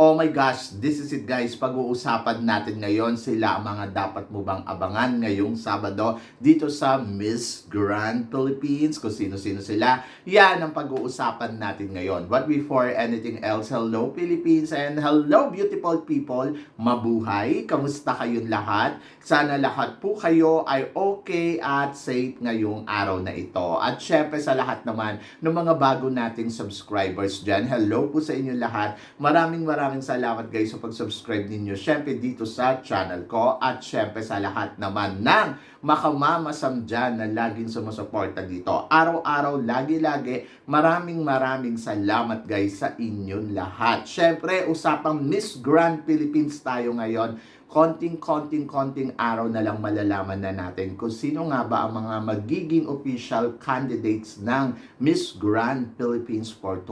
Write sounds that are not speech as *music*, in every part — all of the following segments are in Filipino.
Oh my gosh, this is it guys. Pag-uusapan natin ngayon sila mga dapat mo bang abangan ngayong Sabado dito sa Miss Grand Philippines. Kung sino-sino sila, yan ang pag-uusapan natin ngayon. But before anything else, hello Philippines and hello beautiful people. Mabuhay! Kamusta kayong lahat? Sana lahat po kayo ay okay at safe ngayong araw na ito. At syempre sa lahat naman ng mga bago nating subscribers dyan, hello po sa inyo lahat. Maraming maraming salamat guys sa pag-subscribe ninyo. Syempre dito sa channel ko at syempre sa lahat naman ng makamamasam dyan na laging sumusuporta dito. Araw-araw, lagi-lagi, maraming maraming salamat guys sa inyong lahat. Syempre, usapang Miss Grand Philippines tayo ngayon konting konting konting araw na lang malalaman na natin kung sino nga ba ang mga magiging official candidates ng Miss Grand Philippines for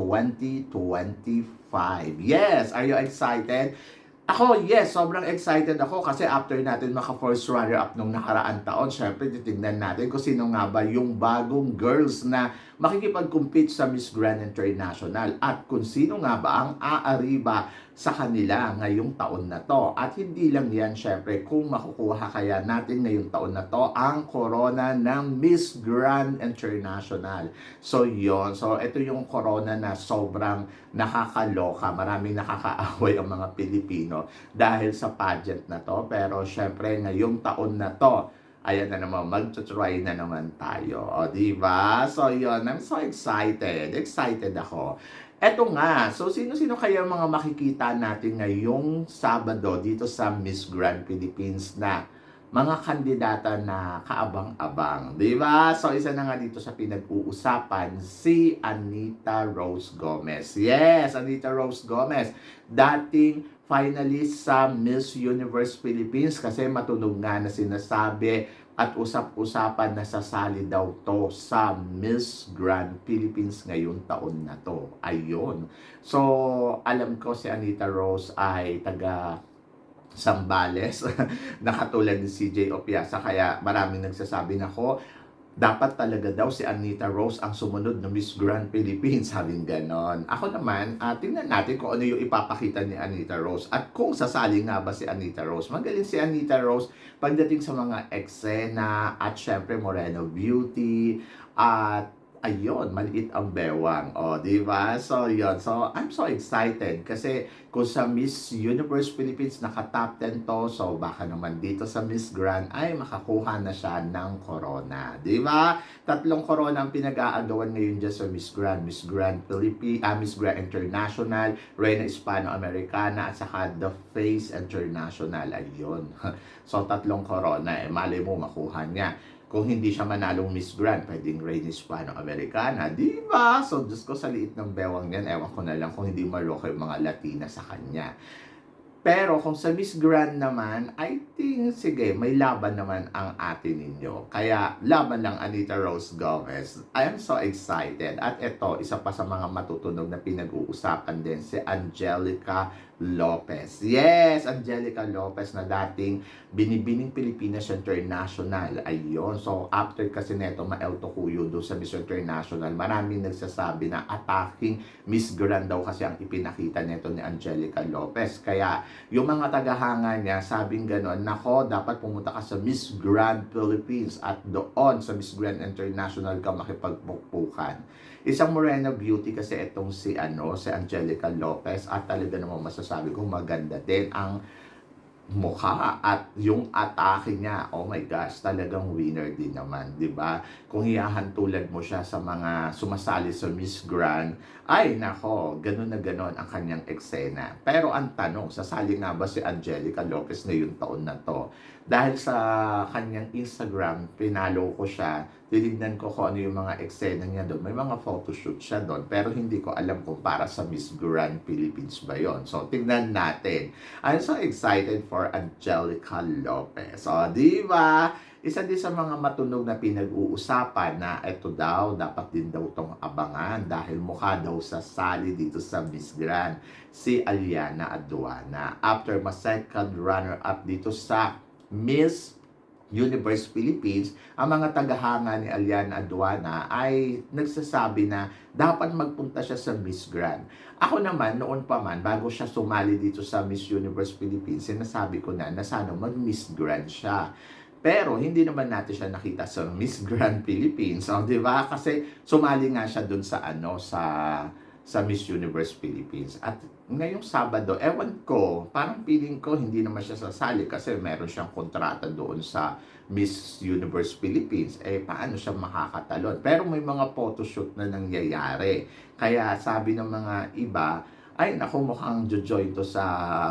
2025. Yes, are you excited? Ako, yes, sobrang excited ako kasi after natin maka-first runner-up nung nakaraan taon, syempre titignan natin kung sino nga ba yung bagong girls na makikipag-compete sa Miss Grand International at kung sino nga ba ang aariba sa kanila ngayong taon na to. At hindi lang yan, syempre, kung makukuha kaya natin ngayong taon na to ang corona ng Miss Grand International. So, yon So, ito yung corona na sobrang nakakaloka. Maraming nakakaaway ang mga Pilipino dahil sa pageant na to. Pero, syempre, ngayong taon na to, ayan na naman, mag-try na naman tayo. O, di ba? So, yun, I'm so excited. Excited ako. Eto nga, so sino-sino kaya mga makikita natin ngayong Sabado dito sa Miss Grand Philippines na mga kandidata na kaabang-abang, di ba? So isa na nga dito sa pinag-uusapan si Anita Rose Gomez. Yes, Anita Rose Gomez, dating finalist sa Miss Universe Philippines kasi matunog nga na sinasabi at usap-usapan na sasali daw to sa Miss Grand Philippines ngayong taon na to. Ayun. So, alam ko si Anita Rose ay taga Sambales *laughs* na katulad ni CJ Opiasa kaya maraming nagsasabi na ko dapat talaga daw si Anita Rose ang sumunod na Miss Grand Philippines, *laughs* sabing ganon. Ako naman, uh, tingnan natin kung ano yung ipapakita ni Anita Rose at kung sasali nga ba si Anita Rose. Magaling si Anita Rose pagdating sa mga eksena at syempre Moreno Beauty at ayun, maliit ang bewang. O, di ba? So, yun. So, I'm so excited kasi kung sa Miss Universe Philippines naka-top 10 to, so baka naman dito sa Miss Grand ay makakuha na siya ng corona. Di ba? Tatlong corona ang pinag-aagawan ngayon dyan sa Miss Grand. Miss Grand Philippines, ah, Miss Grand International, Reina Hispano-Americana, at saka The Face International. Ayun. *laughs* so, tatlong corona. Eh, malay mo makuha niya kung hindi siya manalong Miss Grand, pwedeng Reina Hispano-Americana, di ba? So, Diyos ko, sa liit ng bewang yan, ewan ko na lang kung hindi maroko yung mga Latina sa kanya. Pero kung sa Miss Grand naman, I think, sige, may laban naman ang atin ninyo. Kaya, laban lang Anita Rose Gomez. I am so excited. At ito, isa pa sa mga matutunog na pinag-uusapan din, si Angelica Lopez. Yes, Angelica Lopez na dating binibining Pilipinas International. Ayun. So, after kasi neto ma-El Tocuyo doon sa Miss International, maraming nagsasabi na attacking Miss Grand daw kasi ang ipinakita neto ni Angelica Lopez. Kaya, yung mga tagahanga niya, sabing ganon, nako, dapat pumunta ka sa Miss Grand Philippines at doon sa Miss Grand International ka makipagpukpukan. Isang Moreno beauty kasi itong si ano, si Angelica Lopez at talaga namang masasabi kong maganda din ang mukha at yung atake niya, oh my gosh, talagang winner din naman, 'di ba? Kung ihahantulad mo siya sa mga sumasali sa Miss Grand, ay nako, ganun na ganun ang kanyang eksena. Pero ang tanong, sasali nga ba si Angelica Lopez ngayong taon na to? Dahil sa kanyang Instagram, pinalo ko siya, tinignan ko kung ano yung mga eksena niya doon. May mga photoshoot siya doon, pero hindi ko alam kung para sa Miss Grand Philippines ba yon. So, tignan natin. I'm so excited for Angelica Lopez. So, di ba? Isa din sa mga matunog na pinag-uusapan na ito daw, dapat din daw itong abangan dahil mukha daw sa sali dito sa Miss Grand si Aliana Aduana after ma-second runner-up dito sa Miss Universe Philippines, ang mga tagahanga ni Aliana Aduana ay nagsasabi na dapat magpunta siya sa Miss Grand. Ako naman, noon pa man, bago siya sumali dito sa Miss Universe Philippines, sinasabi ko na na sana mag-Miss Grand siya. Pero hindi naman natin siya nakita sa Miss Grand Philippines, oh, 'di ba? Kasi sumali nga siya doon sa ano sa sa Miss Universe Philippines. At ngayong Sabado, ewan ko, parang feeling ko hindi naman siya sasali kasi meron siyang kontrata doon sa Miss Universe Philippines. Eh, paano siya makakatalon? Pero may mga photoshoot na nangyayari. Kaya sabi ng mga iba, ay naku mukhang jojoy to sa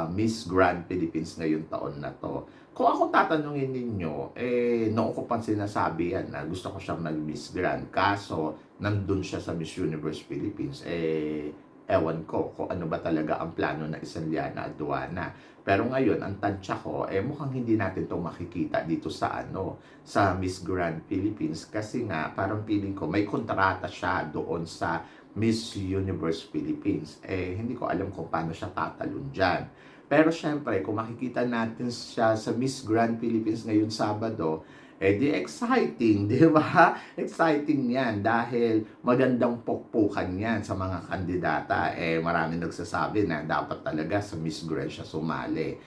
Miss Grand Philippines ngayong taon na to. Kung ako tatanungin ninyo, eh, noon ko pang sinasabi yan na gusto ko siyang mag-Miss Grand. Kaso, nandun siya sa Miss Universe Philippines. Eh, ewan ko kung ano ba talaga ang plano ng isang Liana Aduana. Pero ngayon, ang tansya ko, eh mukhang hindi natin to makikita dito sa ano, sa Miss Grand Philippines. Kasi nga, parang feeling ko, may kontrata siya doon sa Miss Universe Philippines. Eh, hindi ko alam kung paano siya tatalon dyan. Pero syempre, kung makikita natin siya sa Miss Grand Philippines ngayon Sabado, eh di exciting, *laughs* di ba? Exciting yan dahil magandang pokpukan yan sa mga kandidata. Eh marami nagsasabi na dapat talaga sa Miss Grand siya sumali.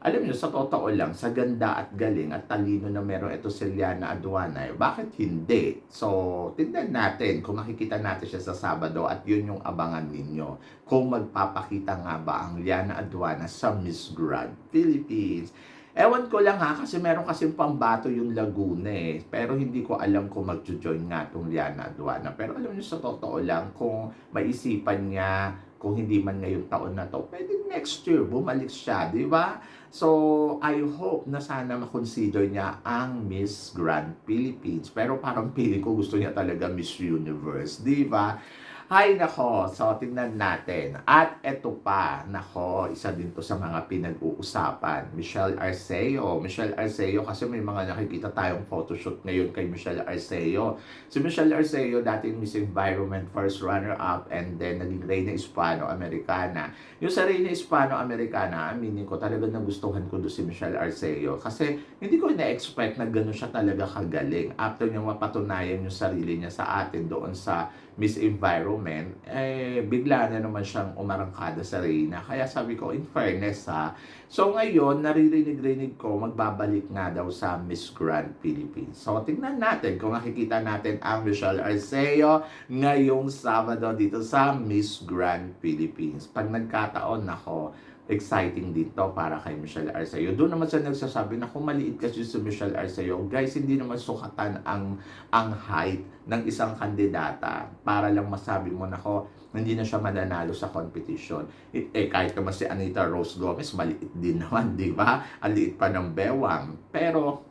Alam niyo, sa totoo lang, sa ganda at galing at talino na meron ito si Liana Aduana, eh, bakit hindi? So, tignan natin kung makikita natin siya sa Sabado at yun yung abangan ninyo. Kung magpapakita nga ba ang Liana Aduana sa Miss Grand Philippines. Ewan ko lang ha, kasi meron kasing pambato yung Laguna eh. Pero hindi ko alam kung mag-join nga itong Liana Aduana. Pero alam niyo sa totoo lang, kung maisipan niya, kung hindi man ngayong taon na to, pwede next year, bumalik siya, di ba? So, I hope na sana makonsider niya ang Miss Grand Philippines. Pero parang feeling ko gusto niya talaga Miss Universe, di ba? Hay nako, so tingnan natin. At eto pa, nako, isa din to sa mga pinag-uusapan. Michelle Arceo. Michelle Arceo kasi may mga nakikita tayong photoshoot ngayon kay Michelle Arceo. Si Michelle Arceo, dating Miss Environment First Runner-Up and then naging Reina Hispano-Americana. Yung sa Reina Hispano-Americana, aminin ko talaga nagustuhan ko doon si Michelle Arceo. Kasi hindi ko na-expect na gano'n siya talaga kagaling. After niya mapatunayan yung sarili niya sa atin doon sa Miss Environment, eh, bigla na naman siyang umarangkada sa Reyna. Kaya sabi ko, in fairness ha. So ngayon, naririnig-rinig ko, magbabalik nga daw sa Miss Grand Philippines. So tingnan natin kung makikita natin ang Michelle Arceo ngayong Sabado dito sa Miss Grand Philippines. Pag nagkataon, nako, exciting dito para kay Michelle Arceo. Doon naman siya nagsasabi na kung maliit kasi si Michelle Arceo, guys, hindi naman sukatan ang ang height ng isang kandidata para lang masabi mo na ko, hindi na siya mananalo sa competition. Eh, eh, kahit naman si Anita Rose Gomez, maliit din *laughs* naman, di ba? Ang liit pa ng bewang. Pero,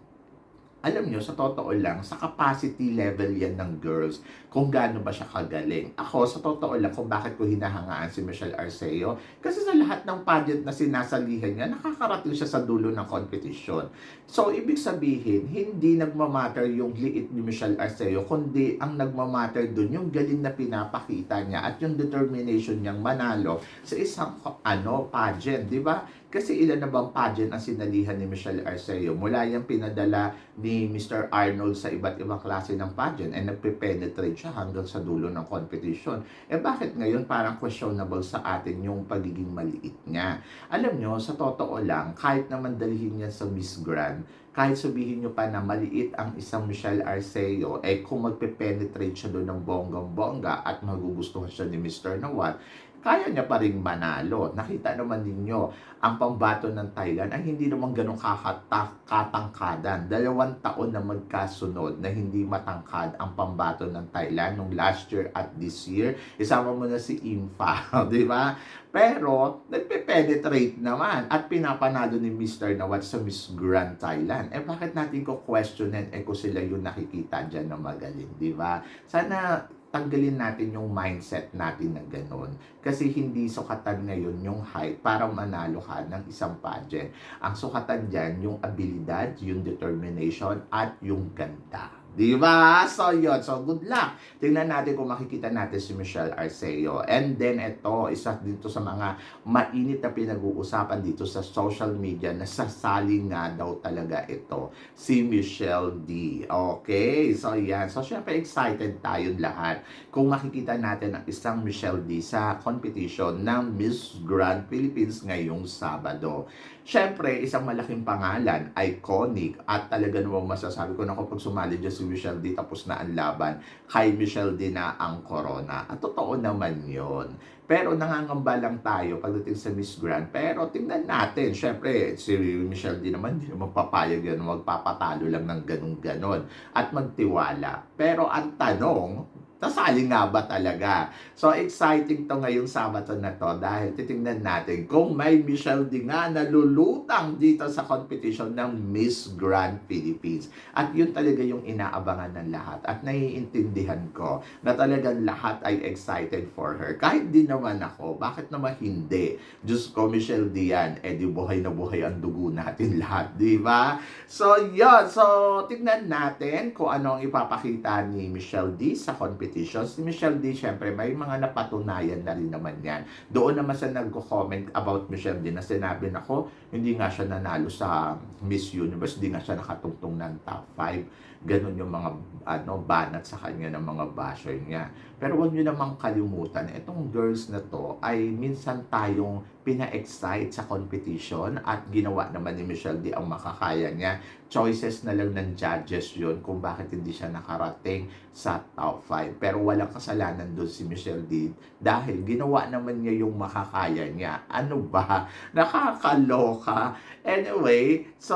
alam nyo, sa totoo lang, sa capacity level yan ng girls, kung gaano ba siya kagaling. Ako, sa totoo lang, kung bakit ko hinahangaan si Michelle Arceo, kasi sa lahat ng pageant na sinasalihan niya, nakakarating siya sa dulo ng competition. So, ibig sabihin, hindi nagmamatter yung liit ni Michelle Arceo, kundi ang nagmamatter dun yung galing na pinapakita niya at yung determination niyang manalo sa isang ano pageant, di ba? Kasi ilan na bang pageant ang sinalihan ni Michelle Arceo? Mula yung pinadala ni Mr. Arnold sa iba't ibang klase ng pageant and nagpe-penetrate siya hanggang sa dulo ng competition. Eh bakit ngayon parang questionable sa atin yung pagiging maliit niya? Alam nyo, sa totoo lang, kahit naman dalihin niya sa Miss Grand, kahit sabihin nyo pa na maliit ang isang Michelle Arceo, eh kung magpe-penetrate siya doon ng bonggang-bongga at magugustuhan siya ni Mr. Nawat, kaya niya pa rin manalo. Nakita naman ninyo, ang pambato ng Thailand ay hindi naman ganun kakatak, katangkadan. Dalawang taon na magkasunod na hindi matangkad ang pambato ng Thailand nung last year at this year. Isama mo na si Imfa, *laughs* di ba? Pero, nagpe-penetrate naman at pinapanalo ni Mr. Nawat sa Miss Grand Thailand. Eh, bakit natin ko questionin eh kung sila yung nakikita dyan na magaling, di ba? Sana tanggalin natin yung mindset natin na ganun. Kasi hindi sukatan ngayon yung height para manalo ka ng isang pageant. Ang sukatan dyan, yung abilidad, yung determination, at yung ganda. Di ba? So, yun. So, good luck. Tingnan natin kung makikita natin si Michelle Arceo. And then, ito, isa dito sa mga mainit na pinag-uusapan dito sa social media na sasali nga daw talaga ito. Si Michelle D. Okay? So, yan. So, syempre, excited tayong lahat kung makikita natin ang isang Michelle D sa competition ng Miss Grand Philippines ngayong Sabado. Syempre, isang malaking pangalan, iconic, at talaga namang masasabi ko na kapag sumali dyan si Michelle D, tapos na ang laban, kay Michelle D na ang corona. At totoo naman yon. Pero nangangamba lang tayo pagdating sa Miss Grand. Pero tingnan natin, syempre, si Michelle D naman, hindi naman papayag yan, magpapatalo lang ng ganun-ganon at magtiwala. Pero ang tanong, Tasali nga ba talaga? So, exciting to ngayong Sabado na to dahil titingnan natin kung may Michelle Di nga nalulutang dito sa competition ng Miss Grand Philippines. At yun talaga yung inaabangan ng lahat. At naiintindihan ko na talagang lahat ay excited for her. Kahit di naman ako, bakit naman hindi? Diyos ko, Michelle Di yan, eh di buhay na buhay ang dugo natin *laughs* lahat, di ba? So, yun. So, tignan natin kung ano ang ipapakita ni Michelle D sa competition. Si Michelle D, syempre, may mga napatunayan na rin naman yan. Doon naman sa nagko-comment about Michelle D na sinabi na ko, hindi nga siya nanalo sa Miss Universe, hindi nga siya nakatungtong ng top 5. Ganon yung mga ano, banat sa kanya ng mga basher niya. Pero huwag nyo namang kalimutan, itong girls na to ay minsan tayong pina-excite sa competition at ginawa naman ni Michelle D ang makakaya niya. Choices na lang ng judges yun kung bakit hindi siya nakarating sa top 5. Pero walang kasalanan doon si Michelle D dahil ginawa naman niya yung makakaya niya. Ano ba? *laughs* Nakakaloka. Anyway, so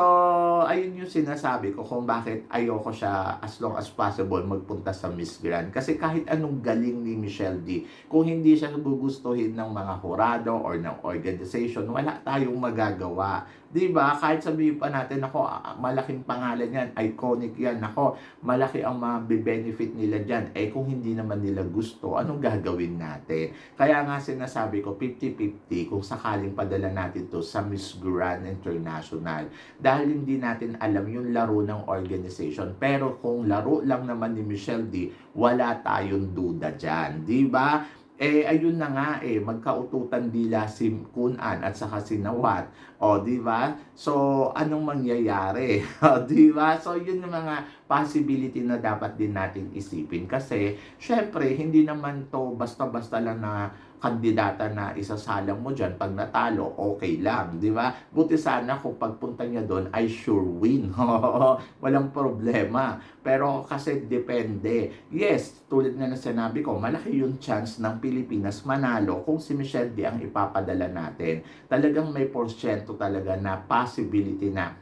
ayun yung sinasabi ko kung bakit ayoko siya as long as possible magpunta sa Miss Grand. Kasi kahit anong galing ni Michelle D, kung hindi siya gugustuhin ng mga hurado or ng organization, wala tayong magagawa. 'Di ba? Kahit sabihin pa natin ako, malaking pangalan 'yan, iconic 'yan. Ako, malaki ang mabe-benefit nila diyan. Eh kung hindi naman nila gusto, anong gagawin natin? Kaya nga sinasabi ko 50-50 kung sakaling padala natin to sa Miss Grand International. Dahil hindi natin alam yung laro ng organization. Pero kung laro lang naman ni Michelle D, wala tayong duda dyan. Di ba? Eh, ayun na nga eh, magkaututan dila si Kunan at saka si Nawat. O, di ba? So, anong mangyayari? *laughs* O, di ba? So, yun yung mga possibility na dapat din natin isipin. Kasi, syempre, hindi naman to basta-basta lang na kandidata na isasalang mo dyan, pag natalo, okay lang, di ba? Buti sana kung pagpunta niya doon ay sure win. *laughs* Walang problema. Pero kasi depende. Yes, tulad nga na sinabi ko, malaki yung chance ng Pilipinas manalo kung si Michelle D ang ipapadala natin. Talagang may porsyento talaga na possibility na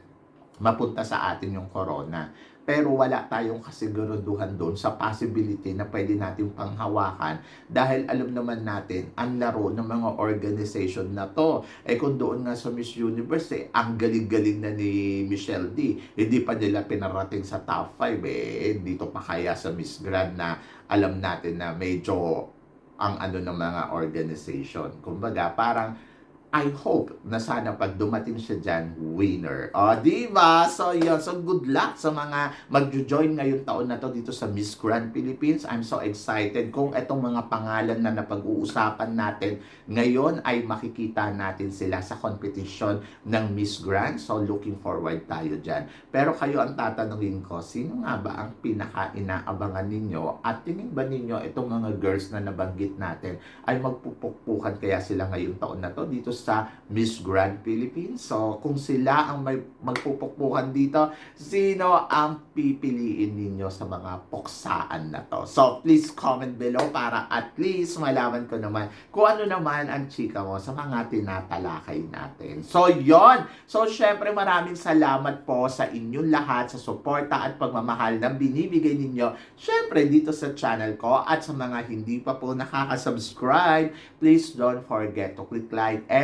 mapunta sa atin yung corona pero wala tayong kasiguraduhan doon sa possibility na pwede natin panghawakan dahil alam naman natin ang laro ng mga organization na to. Eh kung doon nga sa Miss Universe, eh, ang galing-galing na ni Michelle D. Hindi pa nila pinarating sa top 5 eh. Dito pa kaya sa Miss Grand na alam natin na medyo ang ano ng mga organization. Kumbaga, parang I hope na sana pag dumating siya dyan, winner. O, di ba? So, yun. So, good luck sa mga magjo-join ngayong taon na to dito sa Miss Grand Philippines. I'm so excited kung itong mga pangalan na napag-uusapan natin ngayon ay makikita natin sila sa competition ng Miss Grand. So, looking forward tayo dyan. Pero kayo ang tatanungin ko, sino nga ba ang pinaka-inaabangan ninyo? At tingin ba ninyo itong mga girls na nabanggit natin ay magpupukpukan kaya sila ngayong taon na to dito Miss Grand Philippines. So, kung sila ang may magpupukpukan dito, sino ang pipiliin ninyo sa mga puksaan na to? So, please comment below para at least malaman ko naman kung ano naman ang chika mo sa mga tinatalakay natin. So, yon So, syempre maraming salamat po sa inyong lahat sa suporta at pagmamahal na binibigay ninyo. Syempre, dito sa channel ko at sa mga hindi pa po nakaka-subscribe, please don't forget to click like